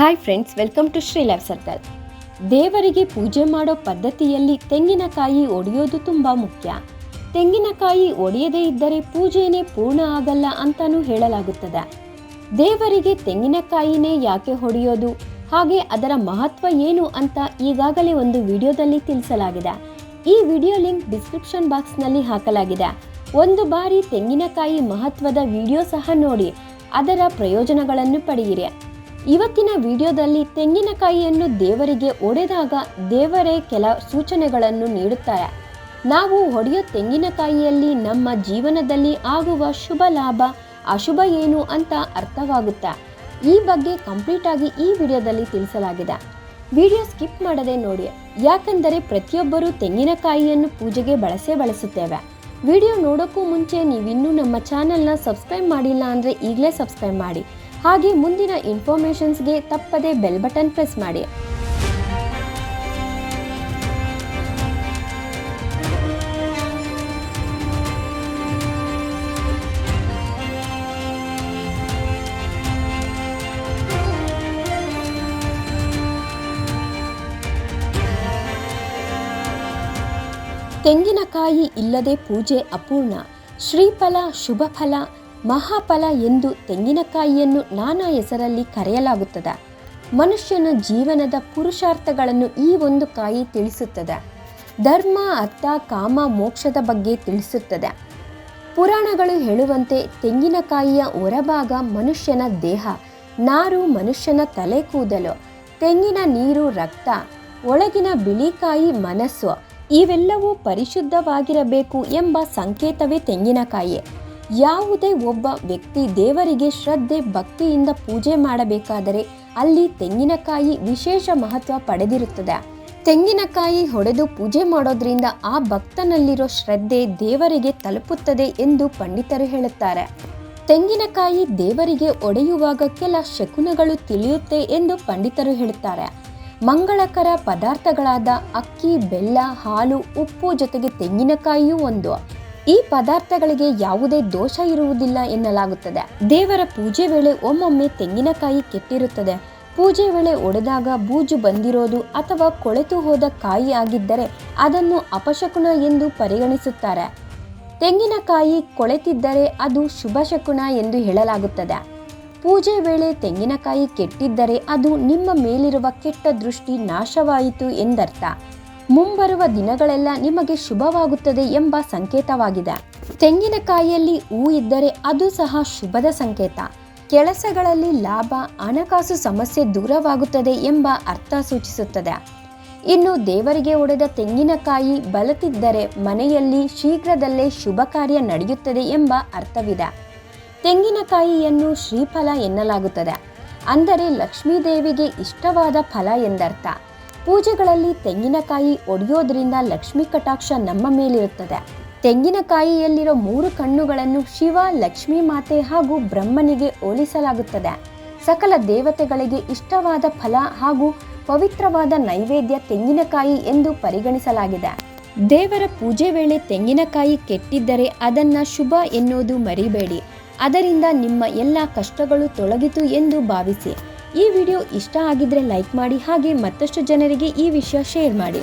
Hi friends welcome to Shri life circle ದೇವರಿಗೆ ಪೂಜೆ ಮಾಡೋ ಪದ್ಧತಿಯಲ್ಲಿ ತೆಂಗಿನಕಾಯಿ ಒಡೆಯೋದು ತುಂಬ ಮುಖ್ಯ. ತೆಂಗಿನಕಾಯಿ ಒಡೆಯದೇ ಇದ್ದರೆ ಪೂಜೆನೇ ಪೂರ್ಣ ಆಗಲ್ಲ ಅಂತಲೂ ಹೇಳಲಾಗುತ್ತದೆ. ದೇವರಿಗೆ ತೆಂಗಿನಕಾಯಿನೇ ಯಾಕೆ ಹೊಡೆಯೋದು? ಹಾಗೆ ಅದರ ಮಹತ್ವ ಏನು ಅಂತ ಈಗಾಗಲೇ ಒಂದು ವಿಡಿಯೋದಲ್ಲಿ ತಿಳಿಸಲಾಗಿದೆ. ಈ ವಿಡಿಯೋ ಲಿಂಕ್ ಡಿಸ್ಕ್ರಿಪ್ಷನ್ ಬಾಕ್ಸ್ನಲ್ಲಿ ಹಾಕಲಾಗಿದೆ. ಒಂದು ಬಾರಿ ತೆಂಗಿನಕಾಯಿ ಮಹತ್ವದ ವಿಡಿಯೋ ಸಹ ನೋಡಿ. ಅದರ ಪ್ರಯೋಜನಗಳನ್ನು ಪಡೆಯಿರಿ. ಇವತ್ತಿನ ವಿಡಿಯೋದಲ್ಲಿ ತೆಂಗಿನಕಾಯಿಯನ್ನು ದೇವರಿಗೆ ಒಡೆದಾಗ ದೇವರೇ ಕೆಲ ಸೂಚನೆಗಳನ್ನು ನೀಡುತ್ತಾರೆ ನಾವು ಹೊಡೆಯೋ ತೆಂಗಿನಕಾಯಿಯಲ್ಲಿ ನಮ್ಮ ಜೀವನದಲ್ಲಿ ಆಗುವ ಶುಭ ಲಾಭ, ಅಶುಭ ಏನು ಅಂತ ಅರ್ಥವಾಗುತ್ತೆ? ಈ ಬಗ್ಗೆ ಕಂಪ್ಲೀಟ್ ಆಗಿ ಈ ವಿಡಿಯೋದಲ್ಲಿ ತಿಳಿಸಲಾಗಿದೆ. ವಿಡಿಯೋ ಸ್ಕಿಪ್ ಮಾಡದೆ ನೋಡಿ. ಯಾಕೆಂದರೆ ಪ್ರತಿಯೊಬ್ಬರೂ ತೆಂಗಿನಕಾಯಿಯನ್ನು ಪೂಜೆಗೆ ಬಳಸೇ ಬಳಸುತ್ತೇವೆ. ವಿಡಿಯೋ ನೋಡೋಕ್ಕೂ ಮುಂಚೆ ನೀವಿನ್ನೂ ನಮ್ಮ ಚಾನೆಲ್ನ ಸಬ್ಸ್ಕ್ರೈಬ್ ಮಾಡಿಲ್ಲ ಅಂದರೆ ಈಗಲೇ ಸಬ್ಸ್ಕ್ರೈಬ್ ಮಾಡಿ. ಹಾಗೆ ಮುಂದಿನ ಇನ್ಫಾರ್ಮೇಷನ್ಸ್ಗೆ ತಪ್ಪದೆ ಬೆಲ್ ಬಟನ್ ಪ್ರೆಸ್ ಮಾಡಿ. ತೆಂಗಿನಕಾಯಿ ಇಲ್ಲದೆ ಪೂಜೆ ಅಪೂರ್ಣ. ಶ್ರೀಫಲ ಶುಭ ಫಲ ಮಹಾಫಲ ಎಂದು ತೆಂಗಿನಕಾಯಿಯನ್ನು ನಾನಾ ಹೆಸರಲ್ಲಿ ಕರೆಯಲಾಗುತ್ತದೆ. ಮನುಷ್ಯನ ಜೀವನದ ಪುರುಷಾರ್ಥಗಳನ್ನು ಈ ಒಂದು ಕಾಯಿ ತಿಳಿಸುತ್ತದೆ. ಧರ್ಮ, ಅರ್ಥ, ಕಾಮ, ಮೋಕ್ಷದ ಬಗ್ಗೆ ತಿಳಿಸುತ್ತದೆ. ಪುರಾಣಗಳು ಹೇಳುವಂತೆ ತೆಂಗಿನಕಾಯಿಯ ಹೊರಭಾಗ ಮನುಷ್ಯನ ದೇಹ, ನಾರು ಮನುಷ್ಯನ ತಲೆ ಕೂದಲು, ತೆಂಗಿನ ನೀರು ರಕ್ತ, ಒಳಗಿನ ಬಿಳಿಕಾಯಿ ಮನಸ್ಸು, ಇವೆಲ್ಲವೂ ಪರಿಶುದ್ಧವಾಗಿರಬೇಕು ಎಂಬ ಸಂಕೇತವೇ ತೆಂಗಿನಕಾಯಿ. ಯಾವುದೇ ಒಬ್ಬ ವ್ಯಕ್ತಿ ದೇವರಿಗೆ ಶ್ರದ್ಧೆ, ಭಕ್ತಿಯಿಂದ ಪೂಜೆ ಮಾಡಬೇಕಾದರೆ ಅಲ್ಲಿ ತೆಂಗಿನಕಾಯಿ ವಿಶೇಷ ಮಹತ್ವ ಪಡೆದಿರುತ್ತದೆ. ತೆಂಗಿನಕಾಯಿ ಹೊಡೆದು ಪೂಜೆ ಮಾಡೋದ್ರಿಂದ ಆ ಭಕ್ತನಲ್ಲಿರೋ ಶ್ರದ್ಧೆ ದೇವರಿಗೆ ತಲುಪುತ್ತದೆ ಎಂದು ಪಂಡಿತರು ಹೇಳುತ್ತಾರೆ. ತೆಂಗಿನಕಾಯಿ ದೇವರಿಗೆ ಒಡೆಯುವಾಗ ಕೆಲ ಶಕುನಗಳು ತಿಳಿಯುತ್ತೆ ಎಂದು ಪಂಡಿತರು ಹೇಳುತ್ತಾರೆ. ಮಂಗಳಕರ ಪದಾರ್ಥಗಳಾದ ಅಕ್ಕಿ, ಬೆಲ್ಲ, ಹಾಲು, ಉಪ್ಪು ಜೊತೆಗೆ ತೆಂಗಿನಕಾಯಿಯೂ ಒಂದು. ಈ ಪದಾರ್ಥಗಳಿಗೆ ಯಾವುದೇ ದೋಷ ಇರುವುದಿಲ್ಲ ಎನ್ನಲಾಗುತ್ತದೆ. ದೇವರ ಪೂಜೆ ವೇಳೆ ಒಮ್ಮೊಮ್ಮೆ ತೆಂಗಿನಕಾಯಿ ಕೆಟ್ಟಿರುತ್ತದೆ. ಪೂಜೆ ವೇಳೆ ಒಡೆದಾಗ ಬೂಜು ಬಂದಿರೋದು ಅಥವಾ ಕೊಳೆತು ಹೋದ ಕಾಯಿ ಆಗಿದ್ದರೆ ಅದನ್ನು ಅಪಶಕುನ ಎಂದು ಪರಿಗಣಿಸುತ್ತಾರೆ. ತೆಂಗಿನಕಾಯಿ ಕೊಳೆತಿದ್ದರೆ ಅದು ಶುಭ ಶಕುನ ಎಂದು ಹೇಳಲಾಗುತ್ತದೆ. ಪೂಜೆ ವೇಳೆ ತೆಂಗಿನಕಾಯಿ ಕೆಟ್ಟಿದ್ದರೆ ಅದು ನಿಮ್ಮ ಮೇಲಿರುವ ಕೆಟ್ಟ ದೃಷ್ಟಿ ನಾಶವಾಯಿತು ಎಂದರ್ಥ. ಮುಂಬರುವ ದಿನಗಳೆಲ್ಲ ನಿಮಗೆ ಶುಭವಾಗುತ್ತದೆ ಎಂಬ ಸಂಕೇತವಾಗಿದೆ. ತೆಂಗಿನಕಾಯಿಯಲ್ಲಿ ಹೂ ಇದ್ದರೆ ಅದು ಸಹ ಶುಭದ ಸಂಕೇತ. ಕೆಲಸಗಳಲ್ಲಿ ಲಾಭ, ಹಣಕಾಸು ಸಮಸ್ಯೆ ದೂರವಾಗುತ್ತದೆ ಎಂಬ ಅರ್ಥ ಸೂಚಿಸುತ್ತದೆ. ಇನ್ನು ದೇವರಿಗೆ ಒಡೆದ ತೆಂಗಿನಕಾಯಿ ಬಲತಿದ್ದರೆ ಮನೆಯಲ್ಲಿ ಶೀಘ್ರದಲ್ಲೇ ಶುಭ ಕಾರ್ಯ ನಡೆಯುತ್ತದೆ ಎಂಬ ಅರ್ಥವಿದೆ. ತೆಂಗಿನಕಾಯಿಯನ್ನು ಶ್ರೀಫಲ ಎನ್ನಲಾಗುತ್ತದೆ. ಅಂದರೆ ಲಕ್ಷ್ಮೀದೇವಿಗೆ ಇಷ್ಟವಾದ ಫಲ ಎಂದರ್ಥ. ಪೂಜೆಗಳಲ್ಲಿ ತೆಂಗಿನಕಾಯಿ ಒಡೆಯೋದ್ರಿಂದ ಲಕ್ಷ್ಮೀ ಕಟಾಕ್ಷ ನಮ್ಮ ಮೇಲಿರುತ್ತದೆ. ತೆಂಗಿನಕಾಯಿಯಲ್ಲಿರೋ ಮೂರು ಕಣ್ಣುಗಳನ್ನು ಶಿವ, ಲಕ್ಷ್ಮೀ ಮಾತೆ ಹಾಗೂ ಬ್ರಹ್ಮನಿಗೆ ಹೋಲಿಸಲಾಗುತ್ತದೆ. ಸಕಲ ದೇವತೆಗಳಿಗೆ ಇಷ್ಟವಾದ ಫಲ ಹಾಗೂ ಪವಿತ್ರವಾದ ನೈವೇದ್ಯ ತೆಂಗಿನಕಾಯಿ ಎಂದು ಪರಿಗಣಿಸಲಾಗಿದೆ. ದೇವರ ಪೂಜೆ ವೇಳೆ ತೆಂಗಿನಕಾಯಿ ಕೆಟ್ಟಿದ್ದರೆ ಅದನ್ನ ಶುಭ ಎನ್ನುವುದು ಮರಿಬೇಡಿ. ಅದರಿಂದ ನಿಮ್ಮ ಎಲ್ಲ ಕಷ್ಟಗಳು ತೊಲಗಿತು ಎಂದು ಭಾವಿಸಿ. ಈ ವಿಡಿಯೋ ಇಷ್ಟ ಆಗಿದ್ರೆ ಲೈಕ್ ಮಾಡಿ ಹಾಗೆ ಮತ್ತಷ್ಟು ಜನರಿಗೆ ಈ ವಿಷಯ ಶೇರ್ ಮಾಡಿ.